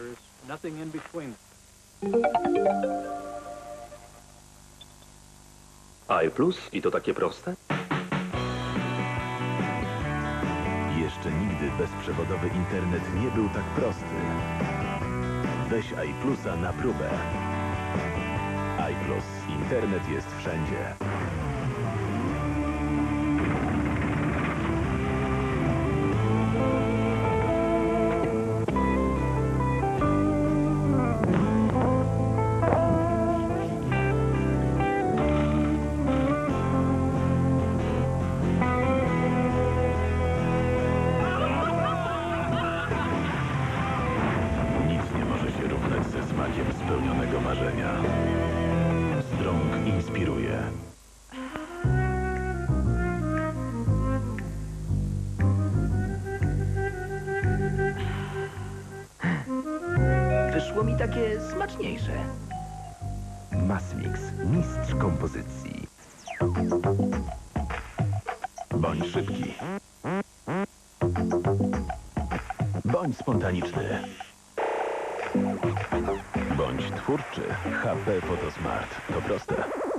There is nothing in between. i plus i to takie proste? Jeszcze nigdy bezprzewodowy internet nie był tak prosty. Weź iPlusa na próbę. iPlus. Internet jest wszędzie. Spełnionego marzenia. Strong inspiruje. Wyszło mi takie smaczniejsze. Masmix. Mistrz kompozycji. Bądź szybki. Bądź spontaniczny. Twórczy. HP Photosmart. To proste.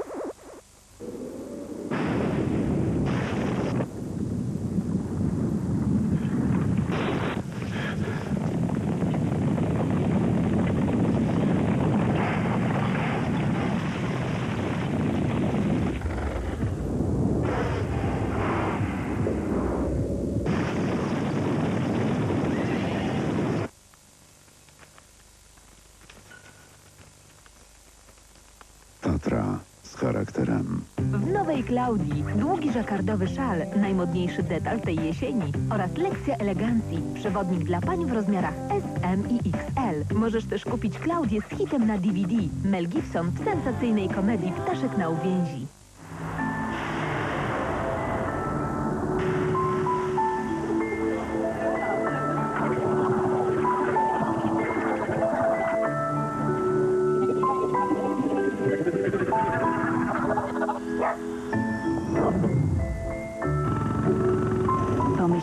Z charakterem. W nowej Klaudii długi żakardowy szal, najmodniejszy detal tej jesieni oraz lekcja elegancji, przewodnik dla pań w rozmiarach S, M i XL. Możesz też kupić Klaudię z hitem na DVD. Mel Gibson w sensacyjnej komedii Ptaszek na uwięzi.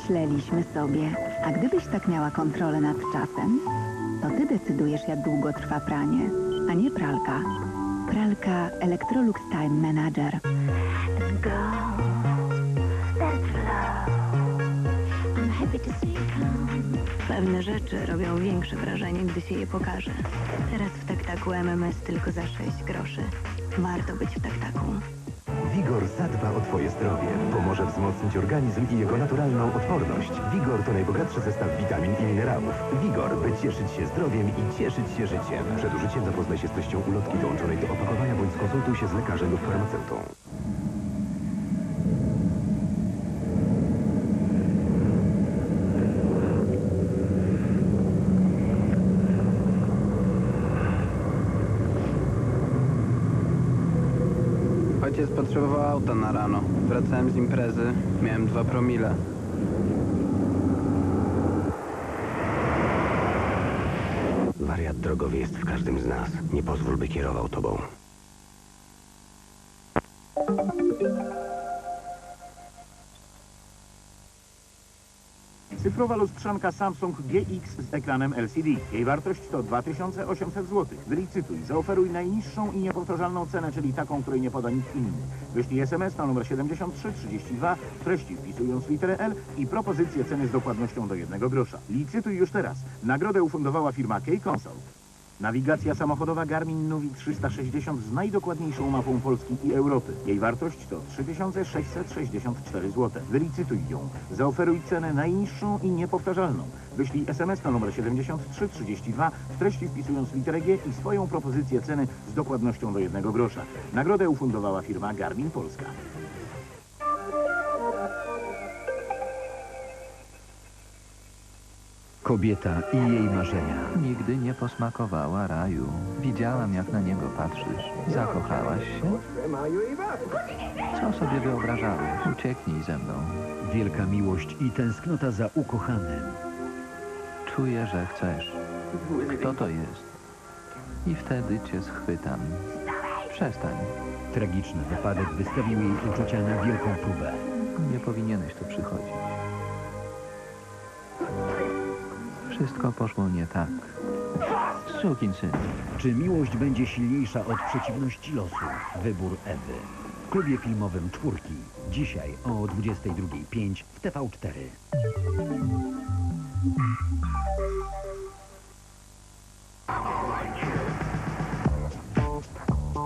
Pomyśleliśmy sobie, a gdybyś tak miała kontrolę nad czasem, to ty decydujesz, jak długo trwa pranie, a nie pralka. Pralka Electrolux Time Manager. Pewne rzeczy robią większe wrażenie, gdy się je pokaże. Teraz w taktaku MMS tylko za 6 groszy. Warto być w taktaku. Wigor zadba o Twoje zdrowie. Pomoże wzmocnić organizm i jego naturalną odporność. Wigor to najbogatszy zestaw witamin i minerałów. Wigor, by cieszyć się zdrowiem i cieszyć się życiem. Przed użyciem zapoznaj się z treścią ulotki dołączonej do opakowania bądź skonsultuj się z lekarzem lub farmaceutą. Ojciec potrzebował auta na rano. Wracałem z imprezy, miałem dwa promile. Wariat drogowy jest w każdym z nas. Nie pozwól, by kierował Tobą. Cyfrowa lustrzanka Samsung GX z ekranem LCD. Jej wartość to 2800 zł. Wylicytuj, zaoferuj najniższą i niepowtarzalną cenę, czyli taką, której nie poda nikt inny. Wyślij SMS na numer 7332, treści wpisując literę L i propozycję ceny z dokładnością do jednego grosza. Licytuj już teraz. Nagrodę ufundowała firma K-Consult. Nawigacja samochodowa Garmin Nuvi 360 z najdokładniejszą mapą Polski i Europy. Jej wartość to 3664 zł. Wylicytuj ją. Zaoferuj cenę najniższą i niepowtarzalną. Wyślij SMS na numer 7332 w treści wpisując literę G i swoją propozycję ceny z dokładnością do jednego grosza. Nagrodę ufundowała firma Garmin Polska. Kobieta i jej marzenia. Nigdy nie posmakowała raju. Widziałam, jak na niego patrzysz. Zakochałaś się? Co sobie wyobrażałeś? Ucieknij ze mną. Wielka miłość i tęsknota za ukochanym. Czuję, że chcesz. Kto to jest? I wtedy cię schwytam. Przestań. Tragiczny wypadek wystawił jej uczucia na wielką próbę. Nie powinieneś tu przychodzić. Wszystko poszło nie tak. Sukinsyn. Czy miłość będzie silniejsza od przeciwności losu? Wybór Ewy. W klubie filmowym Czwórki. Dzisiaj o 22.05 w TV4.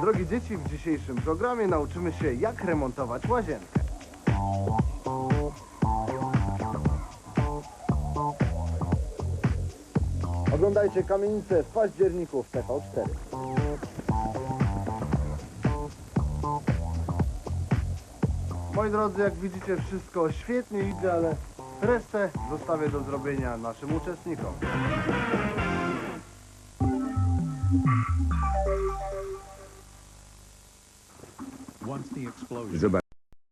Drogie dzieci, w dzisiejszym programie nauczymy się jak remontować łazienkę. Oglądajcie kamienicę w październiku w TV4. Moi drodzy, jak widzicie wszystko świetnie idzie, ale resztę zostawię do zrobienia naszym uczestnikom. Zobacz.